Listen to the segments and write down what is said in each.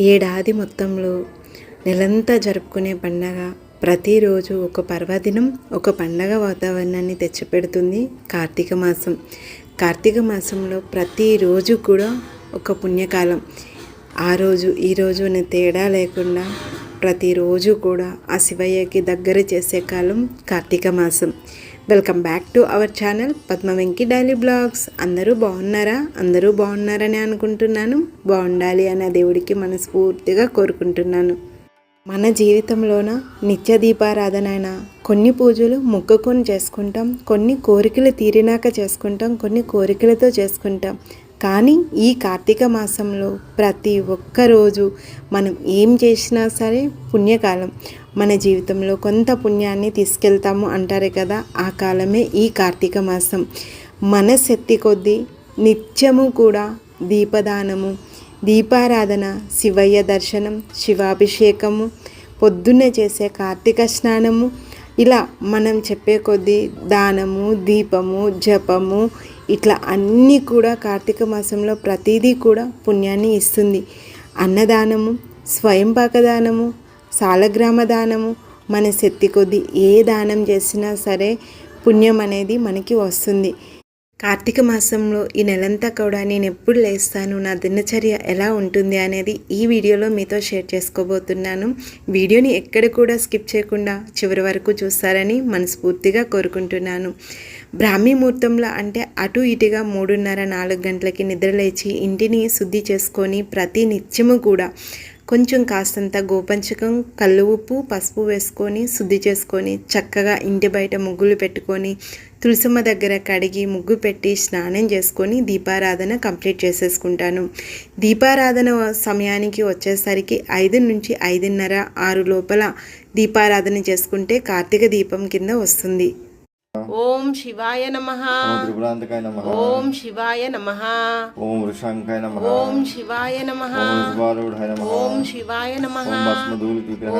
ఏడాది మొత్తంలో నెలంతా జరుపుకునే పండగ ప్రతిరోజు ఒక పర్వదినం ఒక పండగ వాతావరణాన్ని తెచ్చిపెడుతుంది కార్తీక మాసం. కార్తీక మాసంలో ప్రతిరోజు కూడా ఒక పుణ్యకాలం. ఆ రోజు ఈ రోజు అనే తేడా లేకుండా ప్రతిరోజు కూడా ఆ శివయ్యకి దగ్గర చేసే కాలం కార్తీక మాసం. Welcome back to our channel Padma Venki daily blogs. అందరూ బాగున్నారా? అందరూ బాగున్నారని అనుకుంటున్నాను. బాగుండాలి అనే దేవుడికి మనస్ఫూర్తిగా కోరుకుంటున్నాను. మన జీవితంలోన నిత్య దీపారాధనైన అయినా కొన్ని పూజలు మొక్కుకొని చేసుకుంటాం కొన్ని కోరికలు తీరినాక చేసుకుంటాం కొన్ని కోరికలతో చేసుకుంటాం. కానీ ఈ కార్తీక మాసంలో ప్రతి ఒక్క రోజు మనం ఏం చేసినా సరే పుణ్యకాలం. మన జీవితంలో కొంత పుణ్యాన్ని తీసుకెళ్తాము అంటారే కదా ఆ కాలమే ఈ కార్తీక మాసం. మన శక్తి కొద్దీ నిత్యము కూడా దీపదానము దీపారాధన శివయ్య దర్శనం శివాభిషేకము పొద్దున్నే చేసే కార్తీక స్నానము ఇలా మనం చెప్పే కొద్దీ దానము దీపము జపము ఇట్లా అన్నీ కూడా కార్తీక మాసంలో ప్రతిదీ కూడా పుణ్యాన్ని ఇస్తుంది. అన్నదానము స్వయం పాకదానము సాలగ్రామ దానము మన శక్తి కొద్దీ ఏ దానం చేసినా సరే పుణ్యం అనేది మనకి వస్తుంది. కార్తీక మాసంలో ఈ నెలంతా కూడా నేను ఎప్పుడు లేస్తాను నా దినచర్య ఎలా ఉంటుంది అనేది ఈ వీడియోలో మీతో షేర్ చేసుకోబోతున్నాను. వీడియోని ఎక్కడ కూడా స్కిప్ చేయకుండా చివరి వరకు చూస్తారని మనస్ఫూర్తిగా కోరుకుంటున్నాను. బ్రాహ్మీ ముహూర్తంలో అంటే అటు ఇటుగా మూడున్నర నాలుగు గంటలకి నిద్రలేచి ఇంటిని శుద్ధి చేసుకొని ప్రతి నిత్యము కూడా కొంచెం కాస్తంత గోపంచకం కళ్ళు ఉప్పు పసుపు వేసుకొని శుద్ధి చేసుకొని చక్కగా ఇంటి బయట ముగ్గులు పెట్టుకొని తులసమ్మ దగ్గర కడిగి ముగ్గు పెట్టి స్నానం చేసుకొని దీపారాధన కంప్లీట్ చేసేసుకుంటాను. దీపారాధన సమయానికి వచ్చేసరికి ఐదు నుంచి ఐదున్నర ఆరు లోపల దీపారాధన చేసుకుంటే కార్తీక దీపం కింద వస్తుంది. ఓం శివాయ నమ త్రిపురాంతకాయ నమ ఓం శివాయ నమ ఓం వృషాంకాయ నమ ఓం శివాయ నమ శివారూఢాయ నమ ఓం శివాయ నమ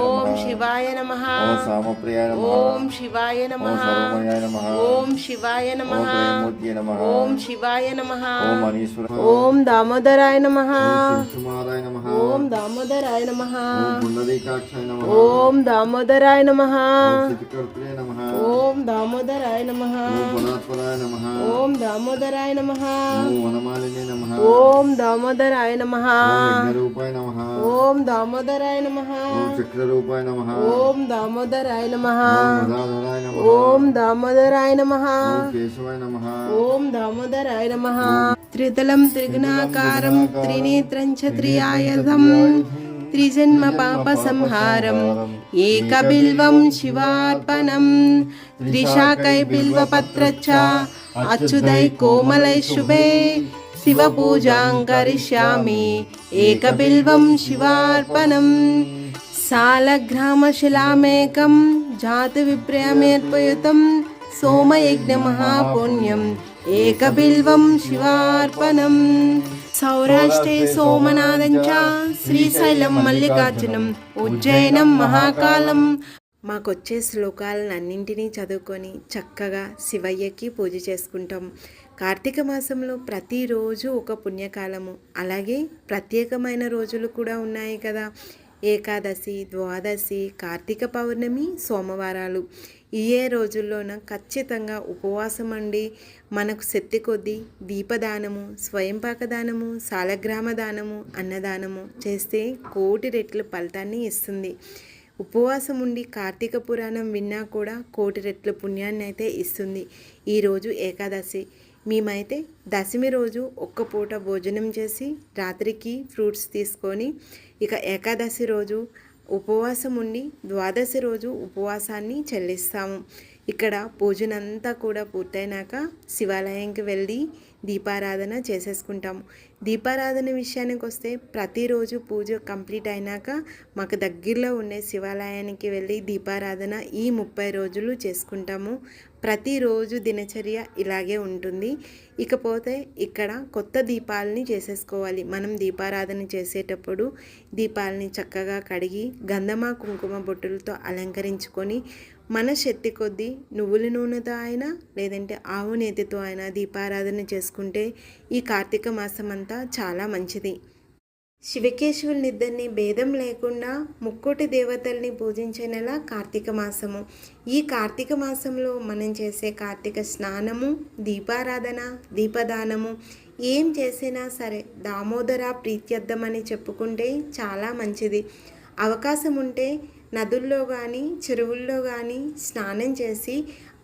ఓం శివాయ నమ ఓం సామప్రియాయ నమ ఓం శివాయ నమ సర్వమయాయ నమ ఓం శివాయ నమ ఓం ప్రేమూర్తియ నమ ఓం శివాయ నమ ఓం అనీశ్వర ఓం దామోదరాయ నమ సుమారాయ నమ ఓం దామోదరాయ నమ పుండరీకాక్షాయ నమ ఓం దామోదరాయ నమ ఓం స్థితికర్త్రే దామోదరాయ నమ ఓం పురాత్పరాయ నమ ఓం దామోదరాయ నమ ఓం వనమాలినే నమ ఓం దామోదరాయ నమ ఓం యజ్ఞరూపాయ నమ ఓం దామోదరాయ నమ ఓం చక్రరూపాయ నమ ఓం దామోదరాయ నమ ఓం దామోదరాయ నమ ఓం కేశవాయ నమ ఓం దామోదరాయ నమ త్రితలం త్రిగుణాకారం త్రినేత్రం చ త్రియాయధం त्रिजन्मपापसंहारम्, एकबिल्वं शिवार्पणम्। त्रिशाकैबिल्वपत्रच्च अच्युदै कोमलै शुभे शिवपूजां करिष्यामि एकबिल्वं शिवार्पणम्। सालग्रामशिलामेकं जातविप्रयमेऽर्पयुतं सोमयज्ञमहापुण्यम्, एकबिल्वं शिवार्पणम्। సౌరాష్ట్రే సోమనాథం చ శ్రీశైలం మల్లికార్జునం ఉజ్జయినం మహాకాలం. మాకొచ్చే శ్లోకాలను అన్నింటినీ చదువుకొని చక్కగా శివయ్యకి పూజ చేసుకుంటాం. కార్తీక మాసంలో ప్రతిరోజు ఒక పుణ్యకాలము. అలాగే ప్రత్యేకమైన రోజులు కూడా ఉన్నాయి కదా. ఏకాదశి ద్వాదశి కార్తీక పౌర్ణమి సోమవారాలు. ఏ రోజుల్లోన ఖచ్చితంగా ఉపవాసం అండి మనకు శక్తి కొద్దీ దీపదానము స్వయంపాక దానము సాలగ్రామ దానము అన్నదానము చేస్తే కోటి రెట్లు ఫలితాన్ని ఇస్తుంది. ఉపవాసం ఉండి కార్తీక పురాణం విన్నా కూడా కోటి రెట్ల పుణ్యాన్ని అయితే ఇస్తుంది ఈరోజు ఏకాదశి. మేమైతే దశమి రోజు ఒక్క పూట భోజనం చేసి రాత్రికి ఫ్రూట్స్ తీసుకొని ఇక ఏకాదశి రోజు ఉపవాసం ఉండి ద్వాదశి రోజు ఉపవాసాన్ని చెల్లిస్తాము. ఇక్కడ పూజనంతా కూడా పూర్తయినాక శివాలయంకి వెళ్ళి దీపారాధన చేసేసుకుంటాము. దీపారాధన విషయానికి వస్తే ప్రతిరోజు పూజ కంప్లీట్ అయినాక మాకు దగ్గరలో ఉండే శివాలయానికి వెళ్ళి దీపారాధన ఈ ముప్పై రోజులు చేసుకుంటాము. ప్రతిరోజు దినచర్య ఇలాగే ఉంటుంది. ఇకపోతే ఇక్కడ కొత్త దీపాలని చేసేసుకోవాలి. మనం దీపారాధన చేసేటప్పుడు దీపాలని చక్కగా కడిగి గంధమ కుంకుమ బొట్టులతో అలంకరించుకొని మన శక్తి కొద్దీ నువ్వుల నూనెతో అయినా లేదంటే ఆవు నేతితో అయినా దీపారాధన చేసుకుంటే ఈ కార్తీక మాసం అంతా చాలా మంచిది. శివకేశవులనిద్దరిని భేదం లేకుండా ముక్కోటి దేవతల్ని పూజించే నెల కార్తీక మాసము. ఈ కార్తీక మాసంలో మనం చేసే కార్తీక స్నానము దీపారాధన దీపదానము. ఏం చేసినా సరే దామోదర ప్రీత్యర్థమని చెప్పుకుంటే చాలా మంచిది. అవకాశం ఉంటే నదుల్లో కానీ చెరువుల్లో కానీ స్నానం చేసి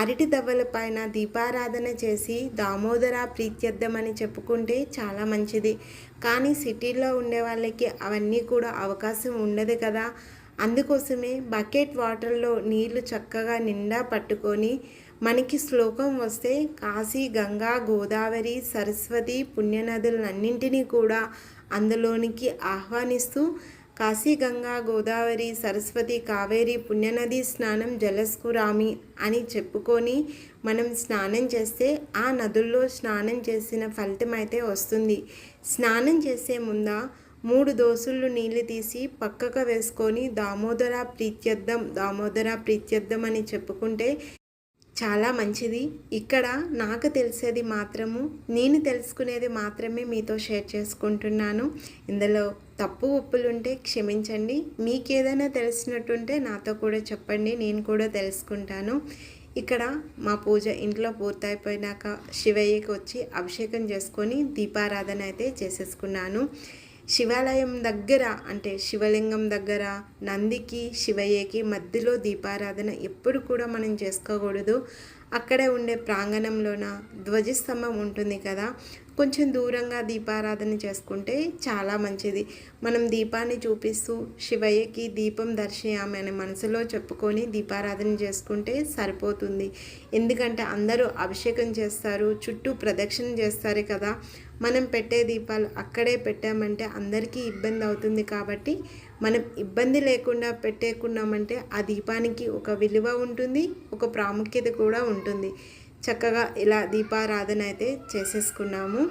అరటి దవ్వలపైన దీపారాధన చేసి దామోదర ప్రీత్యర్థమని చెప్పుకుంటే చాలా మంచిది. కానీ సిటీలో ఉండే వాళ్ళకి అవన్నీ కూడా అవకాశం ఉండదు కదా. అందుకోసమే బకెట్ వాటర్లో నీళ్ళు చక్కగా నిండా పట్టుకొని మనకి శ్లోకం వస్తే కాశీ గంగా గోదావరి సరస్వతి పుణ్యనదులన్నింటినీ కూడా అందులోనికి ఆహ్వానిస్తూ కాశీ గంగా గోదావరి సరస్వతి కావేరి పుణ్యనది స్నానం జలస్కురామి అని చెప్పుకొని మనం స్నానం చేస్తే ఆ నదుల్లో స్నానం చేసిన ఫలితం అయితే వస్తుంది. స్నానం చేసే ముంద మూడు దోసుళ్ళు నీళ్ళు తీసి పక్కకు వేసుకొని దామోదర ప్రీత్యర్థం దామోదర ప్రీత్యర్థం అని చెప్పుకుంటే చాలా మంచిది. ఇక్కడ నాకు తెలిసేది మాత్రము నేను తెలుసుకునేది మాత్రమే మీతో షేర్ చేసుకుంటున్నాను. ఇందులో తప్పు ఒప్పులుంటే క్షమించండి. మీకు ఏదైనా తెలిసినట్టుంటే నాతో కూడా చెప్పండి. నేను కూడా తెలుసుకుంటాను. ఇక్కడ మా పూజ ఇంట్లో పూర్తయిపోయినాక శివయ్యకి వచ్చి అభిషేకం చేసుకొని దీపారాధన అయితే చేసేసుకున్నాను. శివాలయం దగ్గర అంటే శివలింగం దగ్గర నందికి శివయ్యకి మధ్యలో దీపారాధన ఎప్పుడు కూడా మనం చేసుకోకూడదు. అక్కడే ఉండే ప్రాంగణంలోన ధ్వజస్తంభం ఉంటుంది కదా. కొంచెం దూరంగా దీపారాధన చేసుకుంటే చాలా మంచిది. మనం దీపాన్ని చూపిస్తూ శివయ్యకి దీపం దర్శయామి అని మనసులో చెప్పుకొని దీపారాధన చేసుకుంటే సరిపోతుంది. ఎందుకంటే అందరూ అభిషేకం చేస్తారు చుట్టూ ప్రదక్షిణ చేస్తారు కదా. మనం పెట్టే దీపాలు అక్కడే పెట్టామంటే అందరికీ ఇబ్బంది అవుతుంది కాబట్టి మనం ఇబ్బంది లేకుండా పెట్టేకున్నామంటే ఆ దీపానికి ఒక విలువ ఉంటుంది ఒక ప్రాముఖ్యత కూడా ఉంటుంది. చక్కగా ఇలా దీపారాధన అయితే చేసేసుకున్నాము.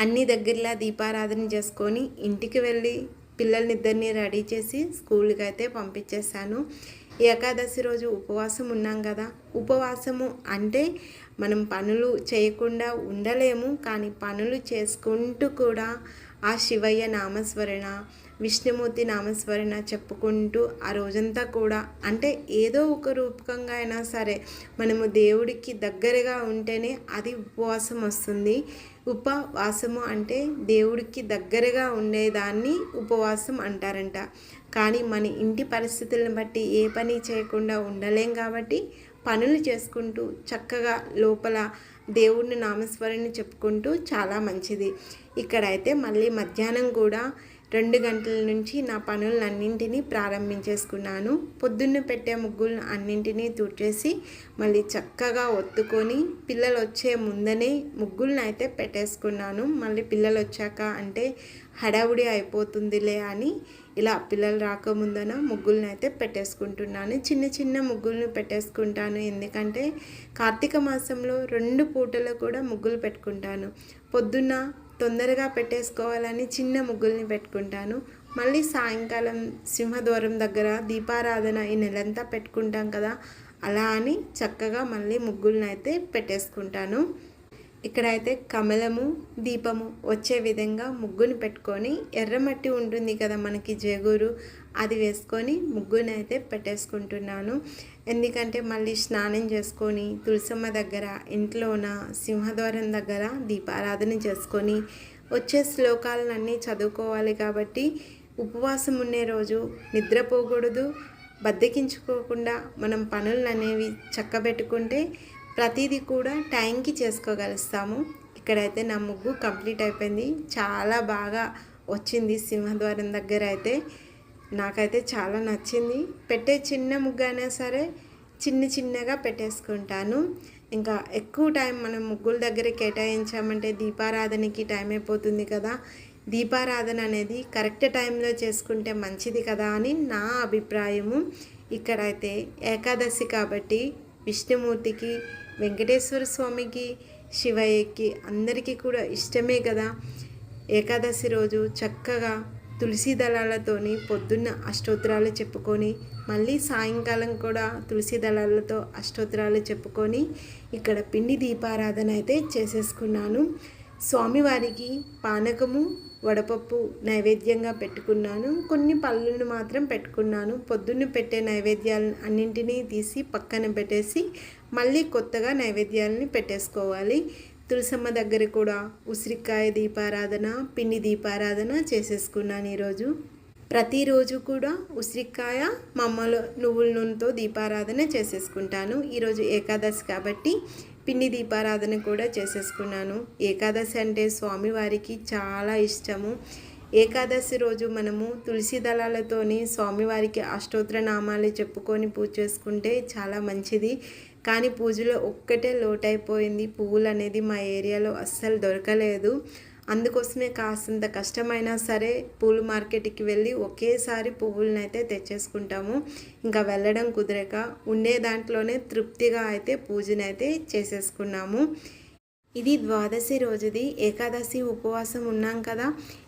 అన్ని దగ్గరలా దీపారాధన చేసుకొని ఇంటికి వెళ్ళి పిల్లల్నిద్దరిని రెడీ చేసి స్కూల్కి అయితే పంపించేశాను. ఏకాదశి రోజు ఉపవాసం ఉన్నాం కదా. ఉపవాసము అంటే మనం పనులు చేయకుండా ఉండలేము కానీ పనులు చేసుకుంటూ కూడా ఆ శివయ్య నామస్మరణ విష్ణుమూర్తి నామస్మరణ చెప్పుకుంటూ ఆ రోజంతా కూడా అంటే ఏదో ఒక రూపకంగా అయినా సరే మనము దేవుడికి దగ్గరగా ఉంటేనే అది ఉపవాసం వస్తుంది. ఉపవాసము అంటే దేవుడికి దగ్గరగా ఉండేదాన్ని ఉపవాసం అంటారంట. కానీ మన ఇంటి పరిస్థితులను బట్టి ఏ పని చేయకుండా ఉండలేం కాబట్టి పనులు చేసుకుంటూ చక్కగా లోపల దేవుడిని నామస్మరణ చెప్పుకుంటూ చాలా మంచిది. ఇక్కడైతే మళ్ళీ మధ్యాహ్నం కూడా రెండు గంటల నుంచి నా పనులన్నింటినీ ప్రారంభించేసుకున్నాను. పొద్దున్న పెట్టే ముగ్గులను అన్నింటినీ తుడిచేసి మళ్ళీ చక్కగా ఒత్తుకొని పిల్లలు వచ్చే ముందనే ముగ్గులను అయితే పెట్టేసుకున్నాను. మళ్ళీ పిల్లలు వచ్చాక అంటే హడావుడి అయిపోతుందిలే అని ఇలా పిల్లలు రాకముందన ముగ్గుల్ని అయితే పెట్టేసుకుంటున్నాను. చిన్న చిన్న ముగ్గుల్ని పెట్టేసుకుంటాను. ఎందుకంటే కార్తీక మాసంలో రెండు పూటలు కూడా ముగ్గులు పెట్టుకుంటాను. పొద్దున్న తొందరగా పెట్టేసుకోవాలని చిన్న ముగ్గుల్ని పెట్టుకుంటాను. మళ్ళీ సాయంకాలం సింహద్వారం దగ్గర దీపారాధన ఈ నెలంతా పెట్టుకుంటాం కదా అలా అని చక్కగా మళ్ళీ ముగ్గులను అయితే పెట్టేసుకుంటాను. ఇక్కడైతే కమలము దీపము వచ్చే విధంగా ముగ్గుని పెట్టుకొని ఎర్రమట్టి ఉంటుంది కదా మనకి జేగూరు అది వేసుకొని ముగ్గుని అయితే పెట్టేసుకుంటున్నాను. ఎందుకంటే మళ్ళీ స్నానం చేసుకొని తులసమ్మ దగ్గర ఇంట్లోన సింహద్వారం దగ్గర దీపారాధన చేసుకొని వచ్చే శ్లోకాలన్నీ చదువుకోవాలి కాబట్టి ఉపవాసం ఉండే రోజు నిద్రపోకూడదు బద్దకించుకోకుండా మనం పనులు అనేవి చక్కబెట్టుకుంటే ప్రతిదీ కూడా టైంకి చేసుకోగలుస్తాము. ఇక్కడైతే నా ముగ్గు కంప్లీట్ అయిపోయింది. చాలా బాగా వచ్చింది సింహద్వారం దగ్గర అయితే. నాకైతే చాలా నచ్చింది. పెట్టే చిన్న ముగ్గు అయినా సరే చిన్న చిన్నగా పెట్టేసుకుంటాను. ఇంకా ఎక్కువ టైం మనం ముగ్గుల దగ్గర కేటాయించామంటే దీపారాధనకి టైం అయిపోతుంది కదా. దీపారాధన అనేది కరెక్ట్ టైంలో చేసుకుంటే మంచిది కదా అని నా అభిప్రాయము. ఇక్కడైతే ఏకాదశి కాబట్టి విష్ణుమూర్తికి వెంకటేశ్వర స్వామికి శివయ్యకి అందరికీ కూడా ఇష్టమే కదా. ఏకాదశి రోజు చక్కగా తులసి దళాలతోని పొద్దున్న అష్టోత్తరాలు చెప్పుకొని మళ్ళీ సాయంకాలం కూడా తులసి దళాలతో అష్టోత్తరాలు చెప్పుకొని ఇక్కడ పిండి దీపారాధన అయితే చేసేసుకున్నాను. స్వామివారికి పానకము వడపప్పు నైవేద్యంగా పెట్టుకున్నాను. కొన్ని పళ్ళను మాత్రం పెట్టుకున్నాను. పొద్దున్న పెట్టే నైవేద్యాలను అన్నింటినీ తీసి పక్కన పెట్టేసి మళ్ళీ కొత్తగా నైవేద్యాలని పెట్టేసుకోవాలి. తులసమ్మ దగ్గర కూడా ఉసిరికాయ దీపారాధన పిండి దీపారాధన చేసేసుకున్నాను ఈరోజు. ప్రతిరోజు కూడా ఉసిరికాయ మమ్మల నువ్వుల నూనెతో దీపారాధన చేసేసుకుంటాను. ఈరోజు ఏకాదశి కాబట్టి పిండి దీపారాధన కూడా చేసేసుకున్నాను. ఏకాదశి అంటే స్వామివారికి చాలా ఇష్టము. ఏకాదశి రోజు మనము తులసి దళాలతోని స్వామివారికి అష్టోత్తర నామాలు చెప్పుకొని పూజ చేసుకుంటే చాలా మంచిది. కానీ పూజలో ఒక్కటే లోటైపోయింది. పువ్వులు అనేది మా ఏరియాలో అస్సలు దొరకలేదు. అందుకోసమే కాస్తంత కష్టమైనా సరే పూల మార్కెట్కి వెళ్ళి ఒకేసారి పువ్వులను అయితే తెచ్చేసుకుంటాము. ఇంకా వెళ్ళడం కుదరక ఉండే దాంట్లోనే తృప్తిగా అయితే పూజనైతే చేసేసుకున్నాము. ఇది ద్వాదశి రోజుది. ఏకాదశి ఉపవాసం ఉన్నాం కదా.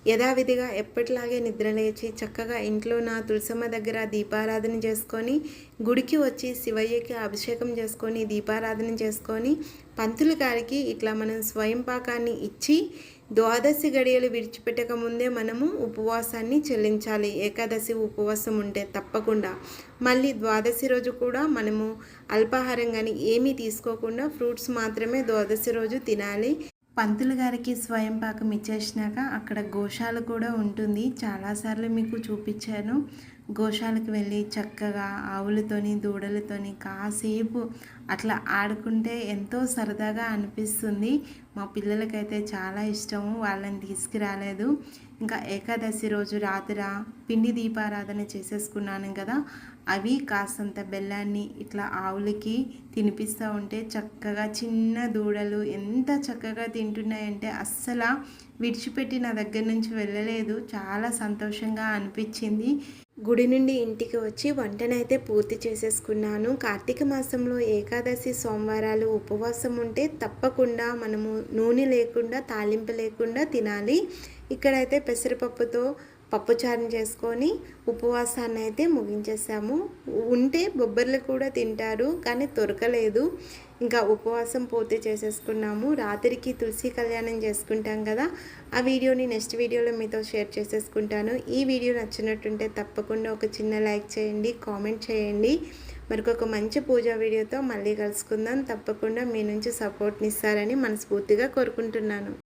యథావిధిగా ఎప్పటిలాగే నిద్రలేచి చక్కగా ఇంట్లో నా తులసమ్మ దగ్గర దీపారాధన చేసుకొని గుడికి వచ్చి శివయ్యకి అభిషేకం చేసుకొని దీపారాధన చేసుకొని పంతులు గారికి ఇట్లా మనం స్వయం పాకాన్ని ఇచ్చి ద్వాదశి గడియలు విడిచిపెట్టక ముందే మనము ఉపవాసాన్ని చెల్లించాలి. ఏకాదశి ఉపవాసం ఉంటే తప్పకుండా. మళ్ళీ ద్వాదశి రోజు కూడా మనము అల్పాహారం కానీ ఏమీ తీసుకోకుండా ఫ్రూట్స్ మాత్రమే ద్వాదశి రోజు తినాలి. పంతులు గారికి స్వయం పాకం ఇచ్చేసినాక అక్కడ గోశాల కూడా ఉంటుంది. చాలాసార్లు మీకు చూపించాను. గోశాలకు వెళ్ళి చక్కగా ఆవులతోని దూడలతోని కాసేపు అట్లా ఆడుకుంటే ఎంతో సరదాగా అనిపిస్తుంది. మా పిల్లలకైతే చాలా ఇష్టము. వాళ్ళని తీసుకురాలేదు. ఇంకా ఏకాదశి రోజు రాత్రి పిండి దీపారాధన చేసేసుకున్నాను కదా అవి కాస్తంత బెల్లాన్ని ఇట్లా ఆవులకి తినిపిస్తూ ఉంటే చక్కగా చిన్న దూడలు ఎంత చక్కగా తింటున్నాయంటే అస్సలు విడిచిపెట్టి నా దగ్గర నుంచి వెళ్ళలేదు. చాలా సంతోషంగా అనిపించింది. గుడి నుండి ఇంటికి వచ్చి వంటనైతే పూర్తి చేసేసుకున్నాను. కార్తీక మాసంలో ఏకాదశి సోమవారాలు ఉపవాసం ఉంటే తప్పకుండా మనము నూనె లేకుండా తాలింపు లేకుండా తినాలి. ఇక్కడైతే పెసరపప్పుతో పప్పుచారం చేసుకొని ఉపవాసాన్ని అయితే ముగించేసాము. ఉంటే బొబ్బర్లు కూడా తింటారు కానీ దొరకలేదు. ఇంకా ఉపవాసం పూర్తి చేసేసుకున్నాము. రాత్రికి తులసి కళ్యాణం చేసుకుంటాం కదా ఆ వీడియోని నెక్స్ట్ వీడియోలో మీతో షేర్ చేసేసుకుంటాను. ఈ వీడియో నచ్చినట్టుంటే తప్పకుండా ఒక చిన్న లైక్ చేయండి కామెంట్ చేయండి. మరికొక మంచి పూజా వీడియోతో మళ్ళీ కలుసుకుందాం. తప్పకుండా మీ నుంచి సపోర్ట్ని ఇస్తారని మనస్ఫూర్తిగా కోరుకుంటున్నాను.